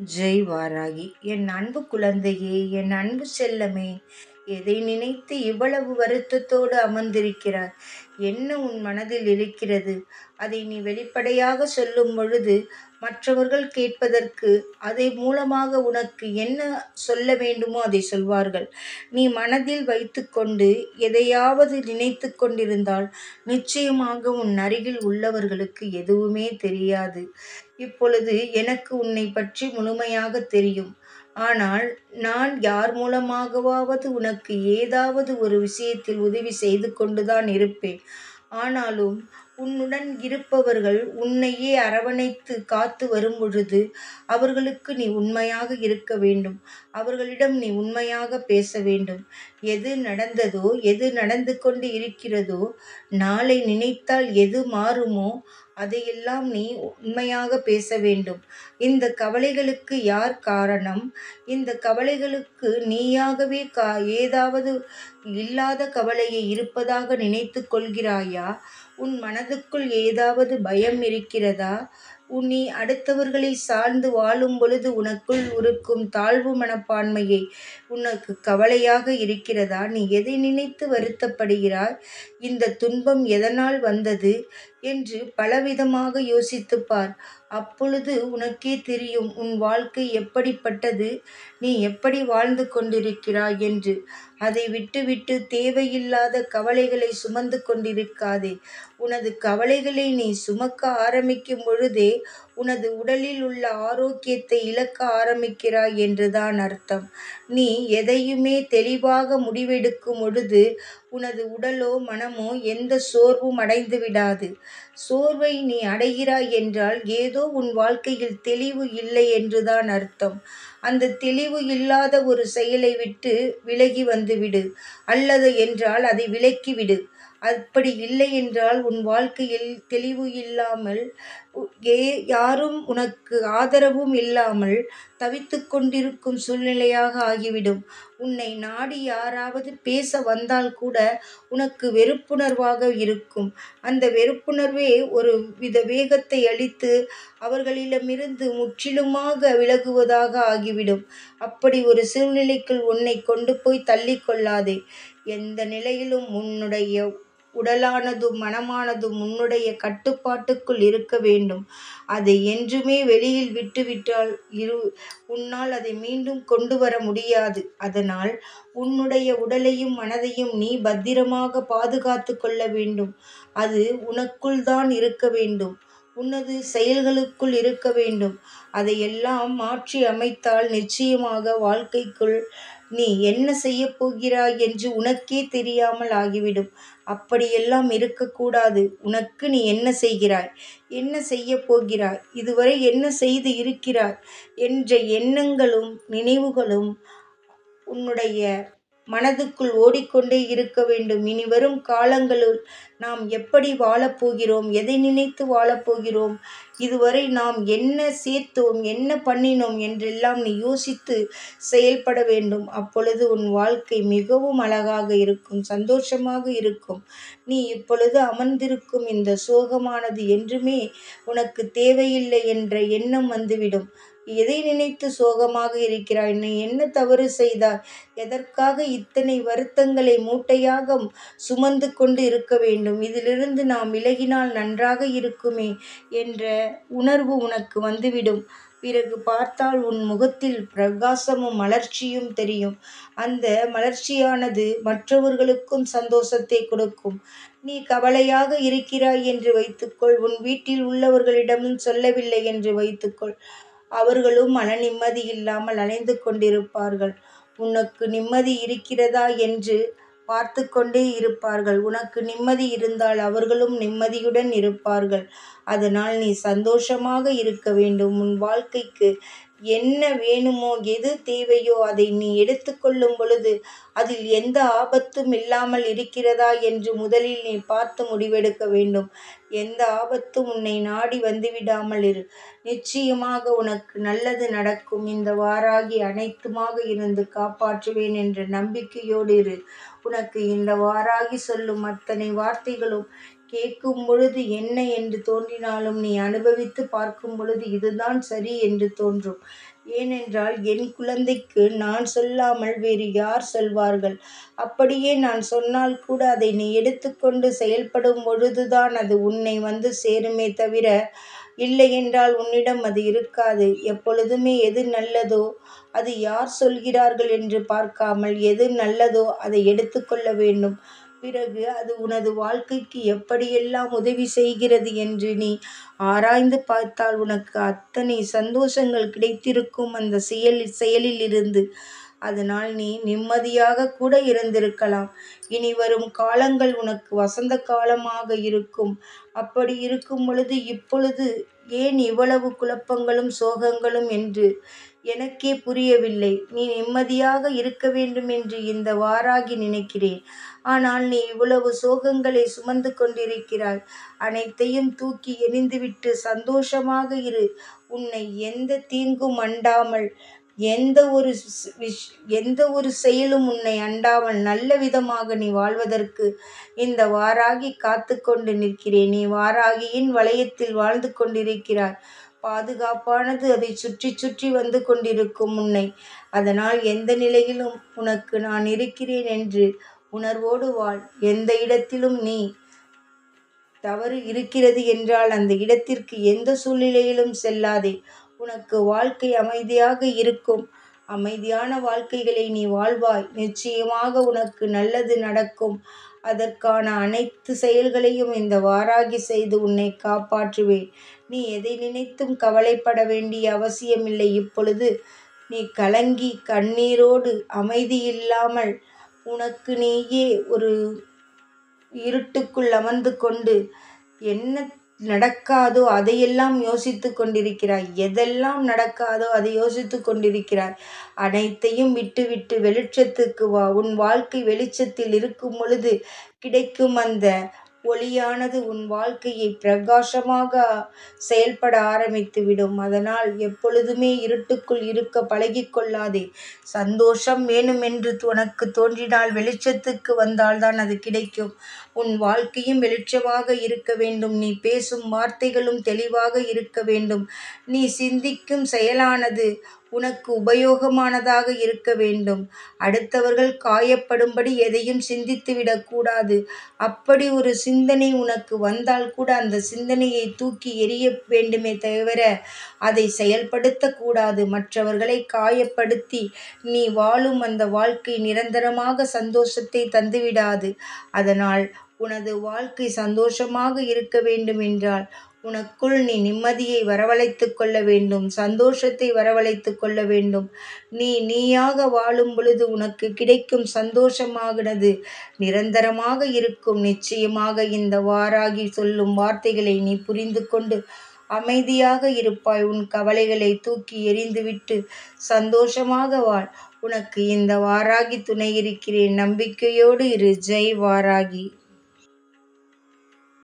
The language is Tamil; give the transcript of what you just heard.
ஜெய் வாராகி என் அன்பு குழந்தையே என் அன்பு செல்லமே எதை நினைத்து இவ்வளவு வருத்தத்தோடு அமர்ந்திருக்கிறாய்? என்ன உன் மனதில் இருக்கிறது? அதை நீ வெளிப்படையாக சொல்லும் பொழுது மற்றவர்கள் கேட்பதற்கு அதை மூலமாக உனக்கு என்ன சொல்ல வேண்டுமோ அதை சொல்வார்கள். நீ மனதில் வைத்துக்கொண்டு எதையாவது நினைத்து கொண்டிருந்தால் நிச்சயமாக உன் அருகில் உள்ளவர்களுக்கு எதுவுமே தெரியாது. இப்பொழுது எனக்கு உன்னை பற்றி முழுமையாக தெரியும். ஆனால் நான் யார் மூலமாகவாவது உனக்கு ஏதாவது ஒரு விஷயத்தில் உதவி செய்து கொண்டுதான் இருப்பேன். ஆனாலும் உன்னுடன் இருப்பவர்கள் உன்னையே அரவணைத்து காத்து வரும் பொழுது அவர்களுக்கு நீ உண்மையாக இருக்க வேண்டும். அவர்களிடம் நீ உண்மையாக பேச வேண்டும். எது நடந்ததோ எது நடந்து கொண்டு இருக்கிறதோ நாளை நினைத்தால் எது மாறுமோ அதையெல்லாம் நீ உண்மையாக பேச வேண்டும். இந்த கவலைகளுக்கு யார் காரணம்? இந்த கவலைகளுக்கு நீயாகவே கா ஏதாவது இல்லாத கவலையை இருப்பதாக நினைத்து கொள்கிறாயா? உன் மனதுக்குள் ஏதாவது பயம் இருக்கிறதா? நீ அடுத்தவர்களை சார்ந்து வாழும் பொழுது உனக்குள் இருக்கும் தாழ்வு மனப்பான்மையை உனக்கு கவலையாக இருக்கிறதா? நீ எதை நினைத்து வருத்தப்படுகிறாய்? இந்த துன்பம் எதனால் வந்தது? என்று பலவிதமாக யோசித்துப்பார் அப்பொழுது உனக்கே தெரியும் உன் வாழ்க்கை எப்படிப்பட்டது நீ எப்படி வாழ்ந்து கொண்டிருக்கிறாய் என்று. அதை விட்டுவிட்டு தேவையில்லாத கவலைகளை சுமந்து கொண்டிருக்காதே. உனது கவலைகளை நீ சுமக்க ஆரம்பிக்கும் பொழுதே உனது உடலில் உள்ள ஆரோக்கியத்தை இழக்க ஆரம்பிக்கிறாய் என்றுதான் அர்த்தம். நீ எதையுமே தெளிவாக முடிவெடுக்கும் பொழுது உனது உடலோ மனமோ எந்த சோர்வும் அடைந்து விடாது. சோர்வை நீ அடைகிறாய் என்றால் ஏதோ உன் வாழ்க்கையில் தெளிவு இல்லை என்றுதான் அர்த்தம். அந்த தெளிவு இல்லாத ஒரு செயலை விட்டு விலகி வந்துவிடு. அல்லது என்றால் அதை விலக்கிவிடு. அப்படி இல்லை என்றால் உன் வாழ்க்கையில் தெளிவு இல்லாமல் ஏ யாரும் உனக்கு ஆதரவும் இல்லாமல் தவித்து கொண்டிருக்கும் சூழ்நிலையாக ஆகிவிடும். உன்னை நாடி யாராவது பேச வந்தால் கூட உனக்கு வெறுப்புணர்வாக இருக்கும். அந்த வெறுப்புணர்வே ஒரு வித வேகத்தை அளித்து அவர்களிடமிருந்து முற்றிலுமாக விலகுவதாக ஆகிவிடும். அப்படி ஒரு சூழ்நிலைக்குள் உன்னை கொண்டு போய் தள்ளிக்கொள்ளாதே எந்த நிலையிலும் உன்னுடைய உடலானதும் மனமானதும் உன்னுடைய கட்டுப்பாட்டுக்குள் இருக்க வேண்டும். அதை என்றுமே வெளியில் விட்டுவிட்டால் இரு உன்னால் அதை மீண்டும் கொண்டு வர முடியாது. அதனால் உன்னுடைய உடலையும் மனதையும் நீ பத்திரமாக பாதுகாத்து கொள்ள வேண்டும். அது உனக்குள் தான் இருக்க வேண்டும். உனது செயல்களுக்குள் இருக்க வேண்டும். அதையெல்லாம் மாற்றி அமைத்தால் நிச்சயமாக வாழ்க்கைக்குள் நீ என்ன செய்யப் போகிறாய் என்று உனக்கே தெரியாமல் ஆகிவிடும். அப்படியெல்லாம் இருக்கக்கூடாது. உனக்கு நீ என்ன செய்கிறாய்? என்ன செய்யப் போகிறாய்? இதுவரை என்ன செய்து இருக்கிறாய்? என்ற எண்ணங்களும் நினைவுகளும் உன்னுடைய மனதுக்குள் ஓடிக்கொண்டே இருக்க வேண்டும். இனி வரும் காலங்களுள் நாம் எப்படி வாழப்போகிறோம்? எதை நினைத்து வாழப்போகிறோம்? இதுவரை நாம் என்ன சேர்த்தோம்? என்ன பண்ணினோம்? என்றெல்லாம் நீ யோசித்து செயல்பட வேண்டும். அப்பொழுது உன் வாழ்க்கை மிகவும் அழகாக இருக்கும் சந்தோஷமாக இருக்கும். நீ இப்பொழுது அமர்ந்திருக்கும் இந்த சோகமானது என்றுமே உனக்கு தேவையில்லை என்ற எண்ணம் வந்துவிடும். எதை நினைத்து சோகமாக இருக்கிறாய்? நீ என்ன தவறு செய்தாய்? எதற்காக இத்தனை வருத்தங்களை மூட்டையாக சுமந்து கொண்டு இருக்க வேண்டும்? இதிலிருந்து நாம் விலகினால் நன்றாக இருக்குமே என்ற உணர்வு உனக்கு வந்துவிடும். பிறகு பார்த்தால் உன் முகத்தில் பிரகாசமும் மலர்ச்சியும் தெரியும். அந்த மலர்ச்சியானது மற்றவர்களுக்கும் சந்தோஷத்தை கொடுக்கும். நீ கவலையாக இருக்கிறாய் என்று வைத்துக்கொள். உன் வீட்டில் உள்ளவர்களிடமும் சொல்லவில்லை என்று வைத்துக்கொள். அவர்களும் மன நிம்மதி இல்லாமல் அலைந்து கொண்டிருப்பார்கள். உனக்கு நிம்மதி இருக்கிறதா? என்று பார்த்து கொண்டே இருப்பார்கள். உனக்கு நிம்மதி இருந்தால் அவர்களும் நிம்மதியுடன் இருப்பார்கள். அதனால் நீ சந்தோஷமாக இருக்க வேண்டும். உன் வாழ்க்கைக்கு என்ன வேணுமோ எது தேவையோ அதை நீ எடுத்துக்கொள்ளும் பொழுது அதில் எந்த ஆபத்தும் இல்லாமல் இருக்கிறதா என்று முதலில் நீ பார்த்து முடிவெடுக்க வேண்டும். எந்த ஆபத்தும் உன்னை நாடி வந்துவிடாமல் இரு. நிச்சயமாக உனக்கு நல்லது நடக்கும். இந்த வாராகி அனைத்துமாக இருந்து காப்பாற்றுவேன் என்ற நம்பிக்கையோடு இரு. உனக்கு இந்த வாராகி சொல்லும் அத்தனை வார்த்தைகளும் கேட்கும் பொழுது என்ன என்று தோன்றினாலும் நீ அனுபவித்து பார்க்கும் பொழுது இதுதான் சரி என்று தோன்றும். ஏனென்றால் என் குழந்தைக்கு நான் சொல்லாமல் வேறு யார் சொல்வார்கள்? அப்படியே நான் சொன்னால் கூட அதை நீ எடுத்துக்கொண்டு செயல்படும் பொழுதுதான் அது உன்னை வந்து சேருமே தவிர இல்லையென்றால் உன்னிடம் அது இருக்காது. எப்பொழுதுமே எது நல்லதோ அது யார் சொல்கிறார்கள் என்று பார்க்காமல் எது நல்லதோ அதை எடுத்துக்கொள்ள வேண்டும். பிறகு அது உனது வாழ்க்கைக்கு எப்படியெல்லாம் உதவி செய்கிறது என்று நீ ஆராய்ந்து பார்த்தால் உனக்கு அத்தனை சந்தோஷங்கள் கிடைத்திருக்கும் அந்த செயல் செயலில் இருந்து அதனால் நீ நிம்மதியாக கூட இருந்திருக்கலாம். இனி வரும் காலங்கள் உனக்கு வசந்த காலமாக இருக்கும். அப்படி இருக்கும் பொழுது இப்பொழுது ஏன் இவ்வளவு குழப்பங்களும் சோகங்களும் என்று எனக்கே புரியவில்லை. நீ நிம்மதியாக இருக்க வேண்டும் என்று இந்த வாராகி நினைக்கிறேன். ஆனால் நீ இவ்வளவு சோகங்களை சுமந்து கொண்டிருக்கிறாய். அனைத்தையும் தூக்கி எரிந்துவிட்டு சந்தோஷமாக இரு. உன்னை எந்த தீங்கும் அண்டாமல் எந்த ஒரு விஷ் எந்த ஒரு செயலும் உன்னை அண்டாமல் நல்ல விதமாக நீ வாழ்வதற்கு இந்த வாராகி காத்து கொண்டு நிற்கிறேன். நீ வாராகியின் வளையத்தில் வாழ்ந்து கொண்டிருக்கிறாய். பாதுகாப்பானது. அதை சுற்றி சுற்றி வந்து கொண்டிருக்கும் உன்னை. அதனால் எந்த நிலையிலும் உனக்கு நான் இருக்கிறேன் என்று உணர்வோடு வாழ். எந்த இடத்திலும் நீ தவறு இருக்கிறது என்றால் அந்த இடத்திற்கு எந்த சூழ்நிலையிலும் செல்லாதே. உனக்கு வாழ்க்கை அமைதியாக இருக்கும். அமைதியான வாழ்க்கைகளை நீ வாழ்வாய். நிச்சயமாக உனக்கு நல்லது நடக்கும். அதற்கான அனைத்து செயல்களையும் இந்த வாராகி செய்து உன்னை காப்பாற்றுவேன். நீ எதை நினைத்தும் கவலைப்பட வேண்டிய அவசியமில்லை. இப்பொழுது நீ கலங்கி கண்ணீரோடு அமைதியில்லாமல் உனக்கு நீயே ஒரு இருட்டுக்குள் அமர்ந்து கொண்டு என்ன நடக்காதோ அதையெல்லாம் யோசித்து கொண்டிருக்கிறாய். எதெல்லாம் நடக்காதோ அதை யோசித்து கொண்டிருக்கிறாய். அனைத்தையும் விட்டுவிட்டு வெளிச்சத்துக்கு வா. உன் வாழ்க்கை வெளிச்சத்தில் இருக்கும் பொழுது கிடைக்கும் அந்த ஒளியானது உன் வாழ்க்கையை பிரகாசமாக செயல்பட ஆரம்பித்து விடும் அதனால் எப்பொழுதுமே இருட்டுக்குள் இருக்க பழகிக்கொள்ளாதே சந்தோஷம் வேணுமென்று உனக்கு தோன்றினால் வெளிச்சத்துக்கு வந்தால்தான் அது கிடைக்கும். உன் வாழ்க்கையும் வெளிச்சமாக இருக்க வேண்டும். நீ பேசும் வார்த்தைகளும் தெளிவாக இருக்க வேண்டும். நீ சிந்திக்கும் செயலானது உனக்கு உபயோகமானதாக இருக்க வேண்டும். அடுத்தவர்கள் காயப்படும்படி எதையும் சிந்தித்து விடக்கூடாது அப்படி ஒரு சிந்தனை உனக்கு வந்தால் கூட அந்த சிந்தனையை தூக்கி எறிய வேண்டுமே தவிர அதை செயல்படுத்தக்கூடாது மற்றவர்களை காயப்படுத்தி நீ வாழும் அந்த வாழ்க்கை நிரந்தரமாக சந்தோஷத்தை தந்துவிடாது. அதனால் உனது வாழ்க்கை சந்தோஷமாக இருக்க வேண்டும் என்றால் உனக்குள் நீ நிம்மதியை வரவழைத்து கொள்ள வேண்டும் சந்தோஷத்தை வரவழைத்து கொள்ள வேண்டும். நீ நீயாக வாழும் பொழுது உனக்கு கிடைக்கும் சந்தோஷமாகிறது. நிரந்தரமாக இருக்கும். நிச்சயமாக இந்த வாராகி சொல்லும் வார்த்தைகளை நீ புரிந்து கொண்டு அமைதியாக இருப்பாய். உன் கவலைகளை தூக்கி எறிந்துவிட்டு சந்தோஷமாக வாழ். உனக்கு இந்த வாராகி துணை இருக்கிறேன். நம்பிக்கையோடு இரு. ஜெய் வாராகி.